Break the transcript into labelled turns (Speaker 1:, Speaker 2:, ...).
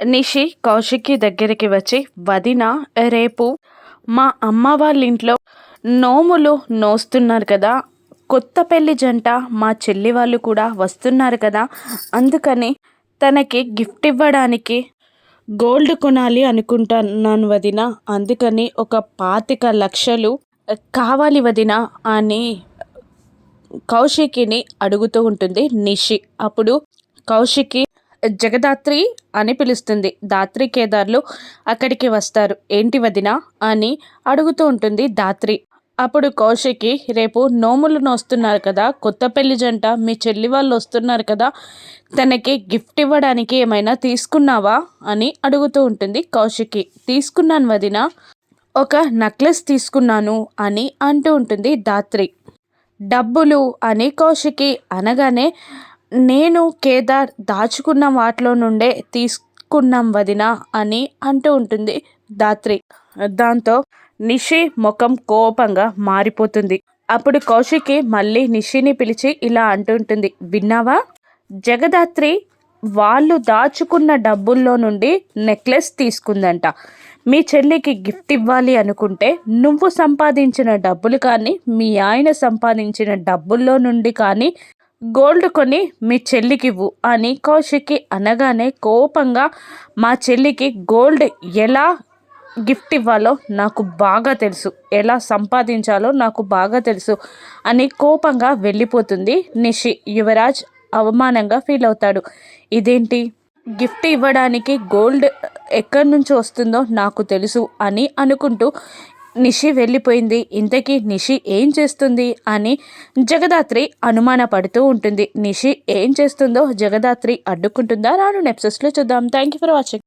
Speaker 1: నిషి కౌశిక్కి దగ్గరికి వచ్చి వదిన రేపు మా అమ్మ వాళ్ళ ఇంట్లో నోములు నోస్తున్నారు కదా. కొత్త పెళ్ళి జంట మా చెల్లి వాళ్ళు కూడా వస్తున్నారు కదా. అందుకని తనకి గిఫ్ట్ ఇవ్వడానికి గోల్డ్ కొనాలి అనుకుంటున్నాను వదిన. అందుకని ఒక పాతిక లక్షలు కావాలి వదిన అని కౌశికిని అడుగుతూ ఉంటుంది నిషి. అప్పుడు కౌశికి జగదాత్రి అని పిలుస్తుంది. దాత్రి కేదార్లు అక్కడికి వస్తారు. ఏంటి వదిన? అని అడుగుతూ ఉంటుంది దాత్రి. అప్పుడు కౌశికి రేపు నోములు నోస్తున్నారు కదా కొత్త పెళ్ళి జంట మీ చెల్లి వాళ్ళు వస్తున్నారు కదా తనకి గిఫ్ట్ ఇవ్వడానికి ఏమైనా తీసుకున్నావా? అని అడుగుతూ ఉంటుంది కౌశికి. తీసుకున్నాను వదిన. ఒక నెక్లెస్ తీసుకున్నాను అని అంటూ ఉంటుంది దాత్రి. డబ్బులు అని కౌశికి అనగానే నేను కేదార్ దాచుకున్న వాటిలో నుండే తీసుకున్నాం వదిన అని అంటూ ఉంటుంది దాత్రి దాంతో నిషి ముఖం కోపంగా మారిపోతుంది. అప్పుడు కౌశికి మళ్ళీ నిషిని పిలిచి ఇలా అంటుంటుంది విన్నావా? జగదాత్రి వాళ్ళు దాచుకున్న డబ్బుల్లో నుండి నెక్లెస్ తీసుకుందంట. మీ చెల్లికి గిఫ్ట్ ఇవ్వాలి అనుకుంటే నువ్వు సంపాదించిన డబ్బులు కానీ మీ ఆయన సంపాదించిన డబ్బుల్లో నుండి కానీ గోల్డ్ కొని మీ చెల్లికి ఇవ్వు అని కౌశిక్కి అనగానే కోపంగా మా చెల్లికి గోల్డ్ ఎలా గిఫ్ట్ ఇవ్వాలో నాకు బాగా తెలుసు. ఎలా సంపాదించాలో నాకు బాగా తెలుసు అని కోపంగా వెళ్ళిపోతుంది నిషి. యువరాజ్ అవమానంగా ఫీల్ అవుతాడు. ఇదేంటి? గిఫ్ట్ ఇవ్వడానికి గోల్డ్ ఎక్కడి నుంచి వస్తుందో నాకు తెలుసు అని అనుకుంటూ నిషి వెళ్ళిపోయింది. ఇంతకీ నిషి ఏం చేస్తుంది అని జగదాత్రి అనుమానపడుతూ ఉంటుంది. నిషి ఏం చేస్తుందో జగదాత్రి అడ్డుకుంటుందా? రాను నెప్సెస్లో చూద్దాం. Thank you for watching